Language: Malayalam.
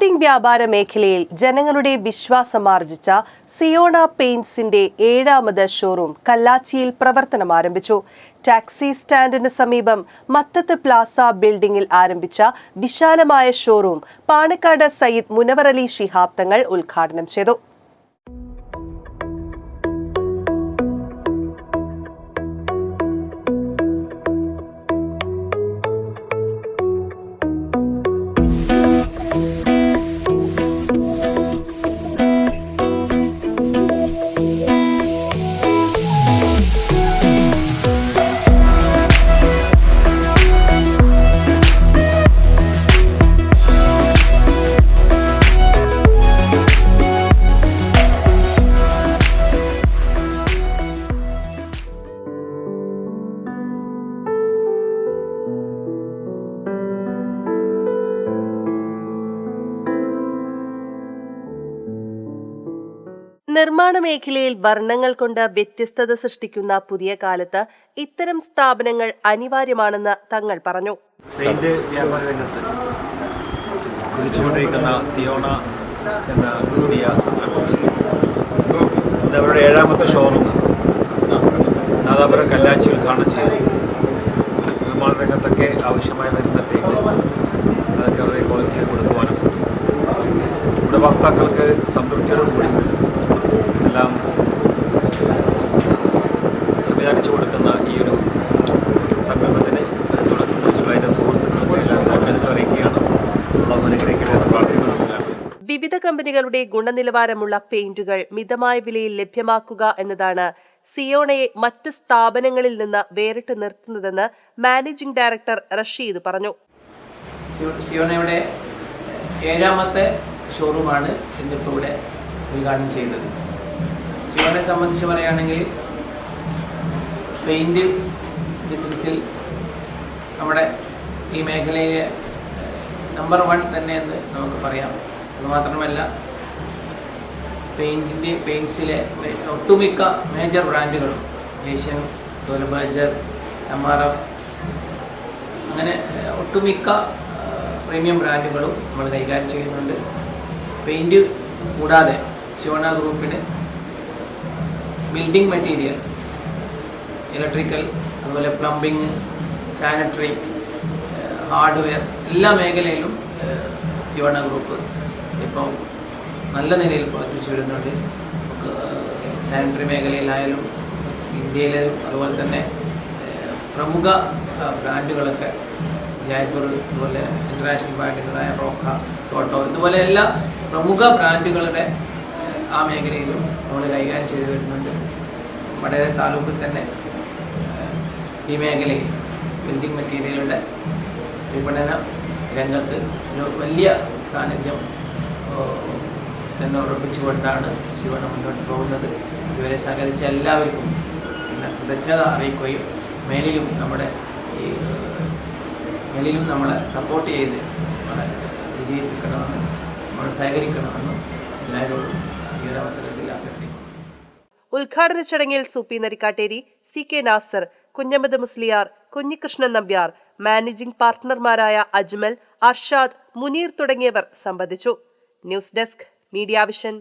പെയിന്റിംഗ് വ്യാപാര മേഖലയിൽ ജനങ്ങളുടെ വിശ്വാസമാർജിച്ച സിയോണ പെയിന്റ്സിന്റെ ഏഴാമത് ഷോറൂം കല്ലാച്ചിയിൽ പ്രവർത്തനം ആരംഭിച്ചു. ടാക്സി സ്റ്റാൻഡിന് സമീപം മത്തത്ത് പ്ലാസ ബിൽഡിംഗിൽ ആരംഭിച്ച വിശാലമായ ഷോറൂം പാണക്കാട് സയ്യിദ് മുനവർ അലി ശിഹാബ് തങ്ങൾ ഉദ്ഘാടനം ചെയ്തു. നിർമ്മാണ മേഖലയിൽ വർണങ്ങൾ കൊണ്ട് വ്യത്യസ്തത സൃഷ്ടിക്കുന്ന പുതിയ കാലത്ത് ഇത്തരം സ്ഥാപനങ്ങൾ അനിവാര്യമാണെന്ന് തങ്ങൾ പറഞ്ഞു. സിയോണ എന്ന ഏഴാമത്തെ ഷോറൂം. നാദാപുരം കല്ലാച്ചി ചെയ്തു. നിർമ്മാണ രംഗത്തൊക്കെ ആവശ്യമായി പെയിന്റ് അതൊക്കെ അവരുടെ ക്വാളിറ്റിയിൽ കൊടുക്കുവാനും. ഉപഭോക്താക്കൾക്ക് വിവിധ കമ്പനികളുടെ ഗുണനിലവാരമുള്ള പെയിന്റുകൾ മിതമായ വിലയിൽ ലഭ്യമാക്കുക എന്നതാണ് സിയോണയെ മറ്റ് സ്ഥാപനങ്ങളിൽ നിന്ന് വേറിട്ട് നിർത്തുന്നതെന്ന് മാനേജിംഗ് ഡയറക്ടർ റഷീദ് പറഞ്ഞു. സിയോണയുടെ ഏഴാമത്തെ ഷോറൂമാണ് ഇന്നിപ്പോൾ ഇവിടെ ഉദ്ഘാടനം ചെയ്തത്. സിയോണയെ സംബന്ധിച്ച് പറയുകയാണെങ്കിൽ പെയിന്റ് ബിസിനസ്സിൽ നമ്മുടെ ഈ മേഖലയിലെ നമ്പർ വൺ തന്നെ എന്ന് നമുക്ക് പറയാം. അതുമാത്രമല്ല പെയിന്റിന്റെ പെയിൻസിലെ ഒട്ടുമിക്ക മേജർ ബ്രാൻഡുകളും ഏഷ്യൻ അതുപോലെ ബർജർ എം ആർ എഫ് അങ്ങനെ ഒട്ടുമിക്ക പ്രീമിയം ബ്രാൻഡുകളും നമ്മൾ കൈകാര്യം ചെയ്യുന്നുണ്ട്. പെയിന്റ് കൂടാതെ ശിവണ ഗ്രൂപ്പിന് ബിൽഡിംഗ് മെറ്റീരിയൽ ഇലക്ട്രിക്കൽ അതുപോലെ പ്ലംബിങ് സാനിറ്ററി ഹാർഡ്വെയർ എല്ലാ മേഖലയിലും സിയോണ ഗ്രൂപ്പ് ഇപ്പം നല്ല നിലയിൽ പ്രവർത്തിച്ചു വരുന്നുണ്ട് സാനിറ്ററി മേഖലയിലായാലും ഇന്ത്യയിലെ അതുപോലെ തന്നെ പ്രമുഖ ബ്രാൻഡുകളൊക്കെ ജയ്പൂർ അതുപോലെ ഇന്റർനാഷണൽ ബ്രാൻഡുകളായ റോക്ക ടോട്ടോ ഇതുപോലെ എല്ലാ പ്രമുഖ ബ്രാൻഡുകളുടെ ആ മേഖലയിലും നമ്മൾ കൈകാര്യം ചെയ്തു വരുന്നുണ്ട്. വടകര താലൂക്കിൽ തന്നെ ഈ മേഖലയിൽ ബിൽഡിംഗ് മെറ്റീരിയലുടെ വിപണന രംഗത്ത് ഒരു വലിയ സാന്നിധ്യം തന്നെ ഉറപ്പിച്ചുകൊണ്ടാണ് ശിവന മുന്നോട്ട് പോകുന്നത്. ഇവരെ സഹകരിച്ച എല്ലാവർക്കും പിന്നെ കൃതജ്ഞത അറിയിക്കുകയും മേലിലും നമ്മുടെ ഈ മേലിലും നമ്മളെ സപ്പോർട്ട് ചെയ്ത് നമ്മളെ വിജയിപ്പിക്കണമെന്നും നമ്മൾ സഹകരിക്കണമെന്നും എല്ലാവരോടും ഈ ഒരു അവസരത്തിൽ അഭ്യർത്ഥിക്കുന്നു. ഉദ്ഘാടന ചടങ്ങിൽ Suppi Narikkatteri C K Nasar Kunhammad Musliyar Kunhikrishnan Nambiar managing പാർട്ട്ണർമാരായ Ajmal Arshad Muneer തുടങ്ങിയവർ സംബന്ധിച്ചു. News desk media vision.